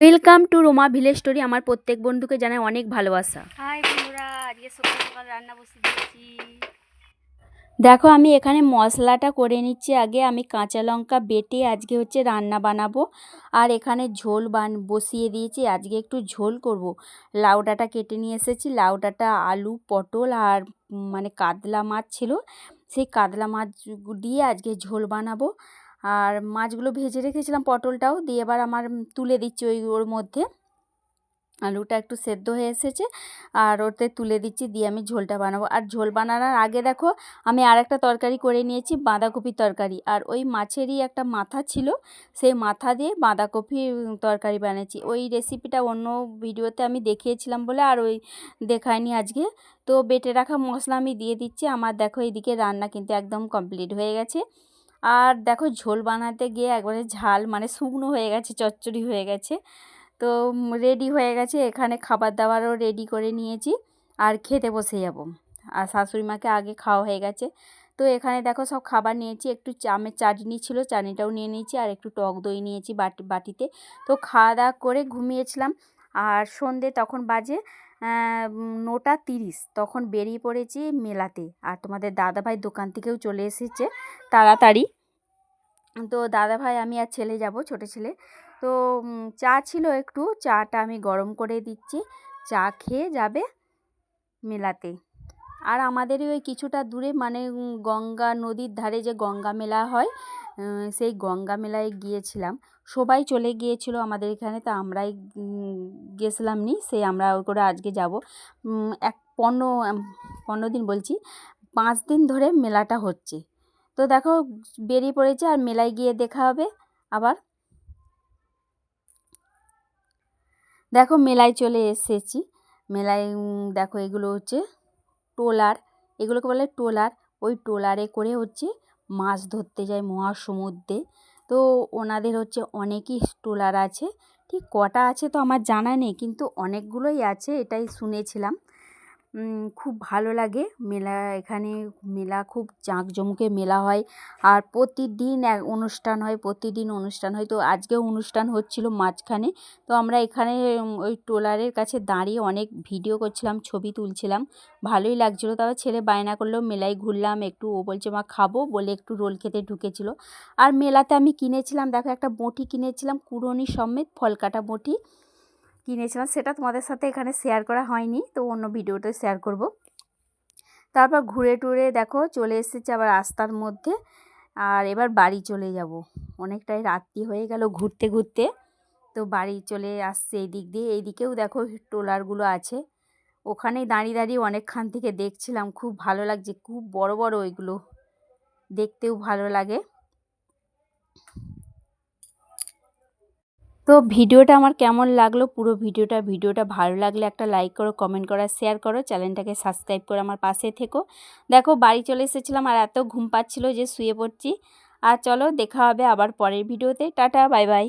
Welcome to Roma village story আমার প্রত্যেক বন্ধুকে জানাই অনেক ভালোবাসা। হাই বন্ধুরা আজকে সকাল সকাল রান্না বসে দিয়েছি। দেখো আমি এখানে মশলাটা করে নিচ্ছি। আগে আমি কাঁচা লঙ্কা বেটে আজকে হচ্ছে রান্না বানাবো। আর এখানে ঝোল বান বসিয়ে দিয়েছি। আজকে একটু ঝোল করব। লাউ ডাঁটা কেটে নিয়ে এসেছি। লাউ ডাঁটা আলু পটল আর মানে কাতলা মাছ ছিল। সেই কাতলা মাছ দিয়ে আজকে ঝোল বানাবো। আর মাছগুলো ভেজে রেখেছিলাম পটলটাও দিয়ে এবার আমার তুলে দিচ্ছি ওই ওর মধ্যে। আলুটা একটু সেদ্ধ হয়ে এসেছে আর ওতে তুলে দিচ্ছি দিয়ে আমি ঝোলটা বানাবো। আর ঝোল বানানোর আগে দেখো আমি আর একটা তরকারি করে নিয়েছি বাঁধাকপির তরকারি। আর ওই মাছেরই একটা মাথা ছিল সেই মাথা দিয়ে বাঁধাকপি উম, তরকারি বানিয়েছি। ওই রেসিপিটা অন্য ভিডিওতে আমি দেখিয়েছিলাম বলে আর ওই দেখায়নি আজকে। তো বেটে রাখা মশলা আমি দিয়ে দিচ্ছি আমার দেখো এইদিকে রান্না কিন্তু একদম কমপ্লিট হয়ে গেছে। আর দেখো ঝোল বানাতে গিয়ে একবারে ঝাল মানে শুকনো হয়ে গেছে, চচ্চড়ি হয়ে গেছে। তো রেডি হয়ে গেছে, এখানে খাবার দাবারও রেডি করে নিয়েছি আর খেতে বসে যাব। আর শাশুড়ি মাকে আগে খাওয়া হয়ে গেছে। তো এখানে দেখো সব খাবার নিয়েছি, একটু চামের চাটনি ছিল, চাটনিটাও নিয়ে নিয়েছি আর একটু টক দই নিয়েছি বাটি বাটিতে। তো খাওয়া দাওয়া করে ঘুমিয়েছিলাম আর সন্ধে তখন বাজে নটা তিরিশ। তখন বেরিয়ে পড়েছি মেলাতে। আর তোমাদের দাদাভাই দোকান থেকেও চলে এসেছে, তাড়াতাড়ি। তো দাদাভাই, আমি আর ছেলে যাব, ছোটো ছেলে। তো চা ছিল একটু, চাটা আমি গরম করে দিচ্ছি। চা খেয়ে যাবে মেলাতে। আর আমাদেরই ওই কিছুটা দূরে মানে গঙ্গা নদীর ধারে যে গঙ্গা মেলা হয় সেই গঙ্গা মেলায় গিয়েছিলাম। সবাই চলে গিয়েছিল আমাদের এখানে, তা আমরাই গেছিলাম নি সেই আমরা ওই করে আজকে যাব। এক পনেরো পনেরো দিন বলছি, পাঁচ দিন ধরে মেলাটা হচ্ছে। তো দেখো বেরিয়ে পড়েছে আর মেলায় গিয়ে দেখা হবে আবার। দেখো মেলায় চলে এসেছি। মেলায় দেখো এগুলো হচ্ছে ট্রলার। এগুলোকে বলে ট্রলার। ওই ট্রলারে করে হচ্ছে মাছ ধরতে যায় মহাসমুদ্রে। তো ওনাদের হচ্ছে অনেকই ট্রলার আছে। ঠিক কটা আছে তো আমার জানা নেই, কিন্তু অনেকগুলোই আছে এটাই শুনেছিলাম। খুব ভালো লাগে। মেলা, এখানে মেলা খুব জাঁকজমকে মেলা হয়। আর প্রতিদিন এক অনুষ্ঠান হয়, প্রতিদিন অনুষ্ঠান হয়। তো আজকেও অনুষ্ঠান হচ্ছিল মাঝখানে। তো আমরা এখানে ওই ট্রলারের কাছে দাঁড়িয়ে অনেক ভিডিও করছিলাম, ছবি তুলছিলাম। ভালোই লাগছিল। তবে ছেলে বায়না করলেও মেলায় ঘুরলাম, একটু ও বলছে, মা, খাব? বলে একটু রোল খেতে ঢুকেছিল। আর মেলাতে আমি কিনেছিলাম, দেখো একটা বঁটি কিনেছিলাম, কুড়নি সমেত ফলকাটা বঁটি। কিনেছিলাম, সেটা তোমাদের সাথে এখানে শেয়ার করা হয়নি, তো অন্য ভিডিওতে শেয়ার করব। তারপর ঘুরে টুরে দেখো, চলে এসেছে আবার রাস্তার মধ্যে, আর এবার বাড়ি চলে যাব। অনেকটাই রাত্রি হয়ে গেল ঘুরতে ঘুরতে, তো বাড়ি চলে আসছে এই দিক দিয়ে। এইদিকেও দেখো ট্রলারগুলো আছে, ওখানেই দাঁড়িয়ে দাঁড়িয়ে অনেকক্ষণ থেকে দেখছিলাম, খুব ভালো লাগছে, খুব বড় বড় ওইগুলো, দেখতেও ভালো লাগে। তো ভিডিওটা আমার কেমন লাগল? পুরো ভিডিওটা ভিডিওটা ভালো লাগলে একটা লাইক করো কমেন্ট করো শেয়ার করো। চ্যানেলটাকে সাবস্ক্রাইব করে আমার পাশে থেকো। দেখো, বাড়ি চলে এসেছিলাম আর এত ঘুম পাচ্ছিলো যে শুয়ে পড়ছি। আর চলো, দেখা হবে আবার পরের ভিডিওতে। Tata bye bye